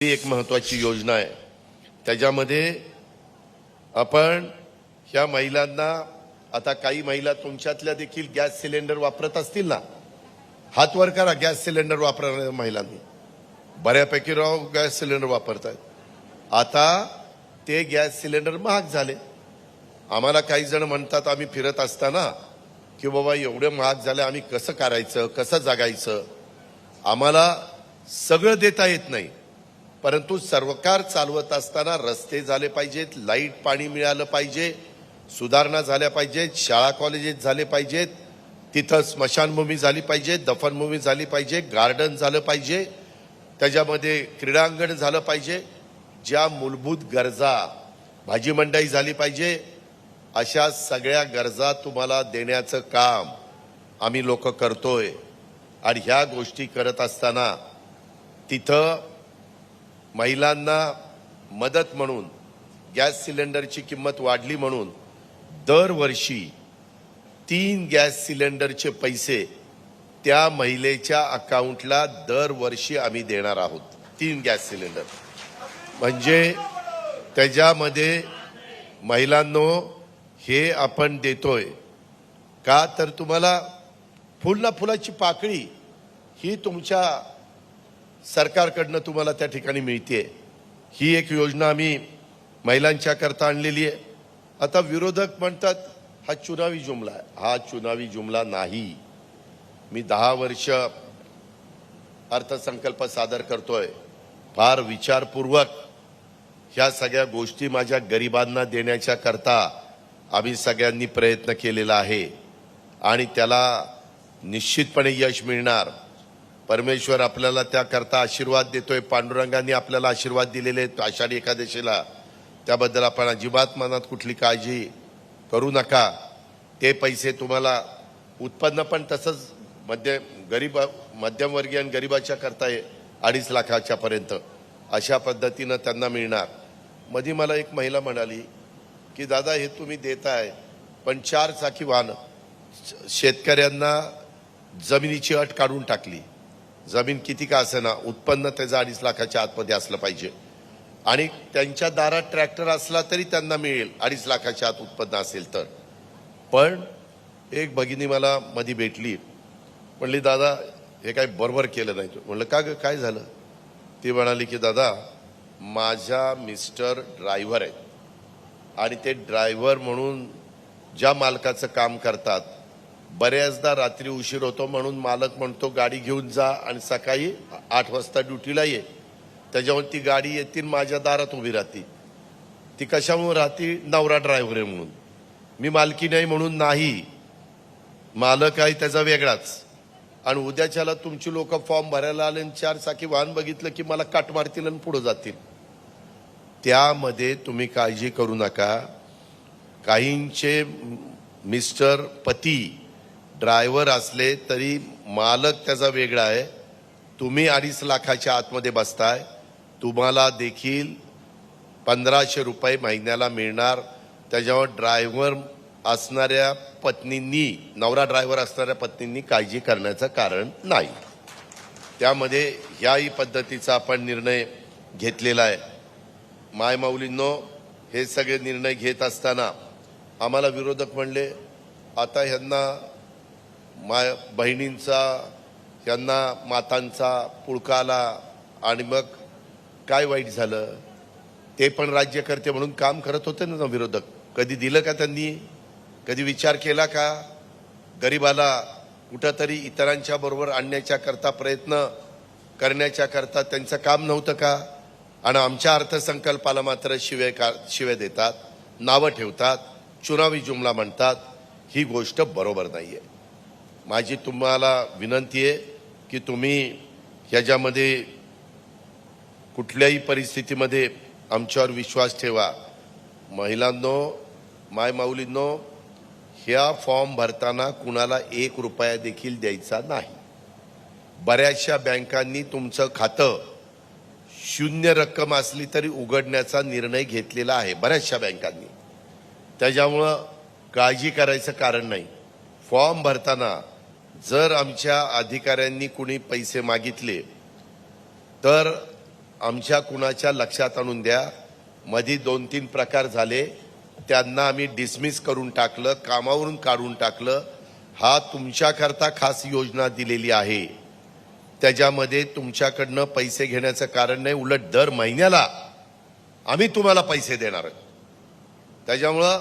ही एक महत्वाची योजना आहे. त्याच्यामध्ये आपण ह्या महिलांना आता काही महिला तुमच्यातल्या देखील गॅस सिलेंडर वापरत असतील ना हात वर करा गॅस सिलेंडर वापरणाऱ्या महिलांनी. बऱ्यापैकी राव गॅस सिलेंडर वापरतायत. आता ते गॅस सिलेंडर महाग झाले. आम्हाला काही जण म्हणतात आम्ही फिरत असताना की बाबा एवढे महाग झाले आम्ही कसं करायचं कसं जगायचं? आम्हाला सगळं देता येत नाही. परंतु सरकार चालवत असताना रस्ते झाले पाहिजेत लाइट पाणी मिळालं पाहिजे सुधारणा झाल्या पाहिजेत शाळा कॉलेजेस झाले पाहिजेत तिथं स्मशानभूमी झाली पाहिजे दफनभूमी झाली पाहिजे गार्डन झालं पाहिजे त्याच्यामध्ये क्रीडांगण झालं पाहिजे ज्या मूलभूत गरजा भाजी मंडई झाली पाहिजे अशा सगळ्या गरजा तुम्हाला देण्याचं काम आम्ही लोक करतोय. आणि ह्या गोष्टी करत असताना तिथं महिलांना मदत म्हणून गॅस सिलेंडरची किंमत वाढली म्हणून दरवर्षी तीन गॅस सिलेंडरचे पैसे त्या महिलेच्या अकाउंटला दरवर्षी आम्ही देणार आहोत. तीन गॅस सिलेंडर. म्हणजे त्याच्यामध्ये महिलांनो हे आपण देतोय. का? तर तुम्हाला फुल ना फुलाची पाकळी ही तुमच्या सरकारकडनं तुम्हाला त्या ठिकाणी मिळते ही एक योजना आम्ही महिलांच्या करता आणलेली आहे. आता विरोधक म्हणतात हा चुनावी जुमला आहे. हा चुनावी जुमला नाही. मी दहा वर्ष अर्थसंकल्प सादर करतोय. फार विचारपूर्वक ह्या सगळ्या गोष्टी माझ्या गरिबांना देण्याच्या करता आम्ही सगळ्यांनी प्रयत्न केलेला आहे. आणि त्याला निश्चितपणे यश मिळणार. परमेश्वर आपल्याला त्याकरता आशीर्वाद देतोय. पांडुरंगाने आपल्याला आशीर्वाद दिलेले आहेत. आषाढी एकादशीला. त्याबद्दल आपण अजिबात मनात कुठली काळजी करू नका. ते पैसे तुम्हाला उत्पन्न पण तसंच मध्य गरीब मध्यमवर्गीय आणि गरिबाच्या करता अडीच लाखाच्या पर्यंत. अशा पद्धतीनं त्यांना मिळणार. मधी मला एक महिला म्हणाली की दादा हे तुम्ही देताय पण चार चाकी वाहन. शेतकऱ्यांना जमिनीची अट काढून टाकली. जमीन किती का असेना उत्पन्न त्याचं अडीच लाखाच्या आतमध्ये असलं पाहिजे. आणि त्यांच्या दारात ट्रॅक्टर असला तरी त्यांना मिळेल अडीच लाखाच्या आत उत्पन्न असेल तर. पण एक भगिनी मला मधी भेटली. म्हणली दादा हे काही बरोबर केलं नाही. म्हणलं का ग? काय झालं? ती म्हणाली की दादा माझ्या मिस्टर ड्रायव्हर आहेत. आणि ते ड्रायव्हर म्हणून ज्या मालकाचं काम करतात बऱ्याचदा रात्री उशीर होतो म्हणून मालक म्हणतो गाडी घेऊन जा आणि सकाळी आठ वाजता ड्युटीला ये. त्याच्यावर ती गाडी येतील माझ्या दारात उभी राहते. ती कशामुळे राहते? नवरा ड्रायव्हर आहे म्हणून. मी मालकी नाही म्हणून नाही. मालक आहे त्याचा वेगळाच. आणि उद्याच्याला तुमची लोक फॉर्म भरायला आले आणि चार चाकी वाहन बघितलं की मला काट मारतील आणि पुढे जातील. त्यामध्ये तुम्ही काळजी करू नका. काहींचे मिस्टर पती ड्रायव्हर असले तरी मालक त्याचा वेगळा आहे. तुम्ही अडीच लाखाच्या आतमध्ये बसताय. तुम्हाला देखील पंधराशे रुपये महिन्याला मिळणार. त्याच्यावर ड्रायव्हर असणाऱ्या पत्नींनी नवरा ड्रायव्हर असणाऱ्या पत्नींनी काळजी करण्याचं कारण नाही. त्यामध्ये ह्याही पद्धतीचा आपण निर्णय घेतलेला आहे. मायमाऊलींनो हे सगळे निर्णय घेत असताना आम्हाला विरोधक म्हणले आता ह्यांना मा बहिणींचा त्यांना मातांचा पुळका आला आणि मग काय वाईट झालं? ते पण राज्यकर्ते म्हणून काम करत होते ना विरोधक. कधी दिलं का त्यांनी? कधी विचार केला का? गरिबाला कुठंतरी इतरांच्या बरोबर आणण्याच्या करता प्रयत्न करण्याच्या करता त्यांचं काम नव्हतं का? आणि आमच्या अर्थसंकल्पाला मात्र शिवे का शिवे देतात नावं ठेवतात चुनावी जुमला म्हणतात ही गोष्ट बरोबर नाही आहे माझी तुम्हाला विनंती आहे की तुम्ही ह्याच्यामध्ये कुठल्याही परिस्थितीमध्ये आमच्यावर विश्वास ठेवा. महिलांनो माय माऊलींनो ह्या फॉर्म भरताना कुणाला एक रुपया देखील द्यायचा नाही. बऱ्याचशा बँकांनी तुमचं खातं शून्य रक्कम असली तरी उघडण्याचा निर्णय घेतलेला आहे बऱ्याचशा बँकांनी. त्याच्यामुळं काळजी करायचं कारण नाही. फॉर्म भरताना जर आमच्या अधिकाऱ्यांनी कुणी पैसे मागितले तर आमच्या कुणाच्या लक्षात आणून द्या. मधी दोन तीन प्रकार झाले त्यांना आम्ही डिसमिस करून टाकलं कामावरून काढून टाकलं. हा तुमच्याकरता खास योजना दिलेली आहे. त्याच्यामध्ये तुमच्याकडनं पैसे घेण्याचं कारण नाही उलट दर महिन्याला आम्ही तुम्हाला पैसे देणार आहोत. त्याच्यामुळं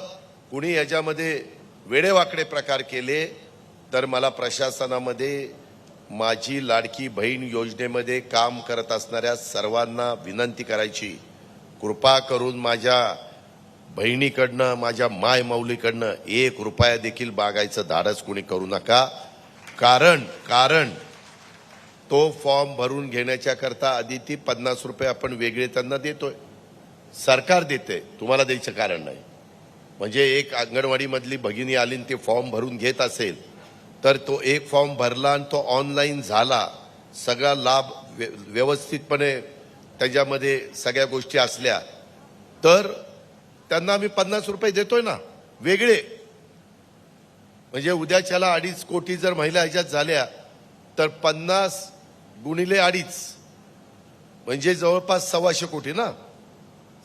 कुणी याच्यामध्ये वेडेवाकडे प्रकार केले तर मला प्रशासनामध्ये माझी लाडकी बहीण योजनेमध्ये काम करत असणाऱ्या सर्वांना विनंती करायची. कृपा करून माझ्या बहिणीकडनं माझ्या माय माऊलीकडनं एक रुपया देखील बागायचं धाडस कुणी करू नका. कारण कारण तो फॉर्म भरून घेण्याच्या करता आधी ती पन्नास रुपये आपण वेगळे त्यांना देतोय. सरकार देते तुम्हाला द्यायचं कारण नाही. म्हणजे एक अंगणवाडीमधली भगिनी आली ते फॉर्म भरून घेत असेल तर तो एक फॉर्म भरला आणि तो ऑनलाईन झाला. सगळा लाभ व्य- व्यवस्थितपणे त्याच्यामध्ये सगळ्या गोष्टी असल्या. तर त्यांना आम्ही पन्नास रुपये देतोय ना वेगळे. म्हणजे उद्याच्याला अडीच कोटी जर महिला ह्याच्यात झाल्या तर पन्नास गुणिले अडीच. म्हणजे जवळपास सव्वाशे कोटी ना.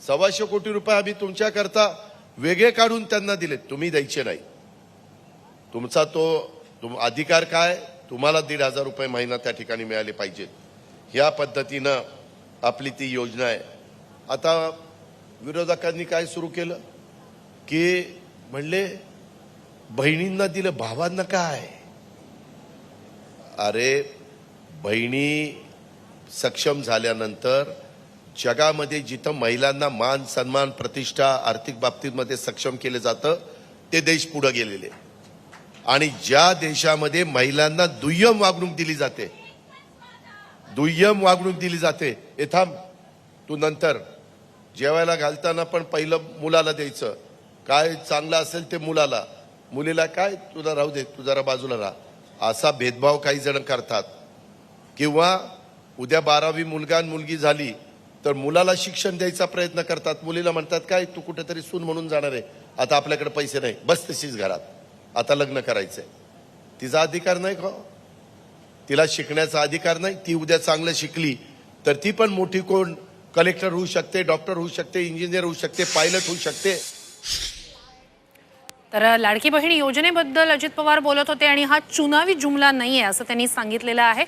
सव्वाशे कोटी रुपये आम्ही तुमच्याकरता वेगळे काढून त्यांना दिले तुम्ही द्यायचे नाही. तुमचा तो तुम अधिकार काय? तुम्हाला दीड हजार रुपये महिना त्या ठिकाणी मिळाले पाहिजेत. या पद्धतीनं आपली ती योजना आहे. आता विरोधकांनी काय सुरू केलं? की म्हणले बहिणींना दिलं भावांना काय? अरे बहिणी सक्षम झाल्यानंतर जगामध्ये जिथं महिलांना मान सन्मान प्रतिष्ठा आर्थिक बाबतीमध्ये सक्षम केलं जातं ते देश पुढं गेलेले. आणि ज्या देशामध्ये महिलांना दुय्यम वागणूक दिली जाते दुय्यम वागणूक दिली जाते हे थांब. तू नंतर. जेवायला घालताना पण पहिलं मुलाला द्यायचं. काय चांगलं असेल ते मुलाला. मुलीला काय? तुला राहू दे तू जरा बाजूला राहा. असा भेदभाव काही जण करतात. किंवा उद्या बारावी मुलगा आणि मुलगी झाली तर मुलाला शिक्षण द्यायचा प्रयत्न करतात. मुलीला म्हणतात काय? तू कुठेतरी सून म्हणून जाणार आहे. आता आपल्याकडे पैसे नाही. बस तशीच घरात. आता लग्न करायचंय. तिचा अधिकार नाही का हो? तिला शिकण्याचा अधिकार नाही. ती उद्या चांगलं शिकली तर ती पण मोठी कोण? कलेक्टर होऊ शकते डॉक्टर होऊ शकते इंजिनियर होऊ शकते पायलट होऊ शकते. तर लाडकी बहीण योजनेबद्दल अजित पवार बोलत होते आणि हा चुनावी जुमला नाहीये असं त्यांनी सांगितलेलं आहे.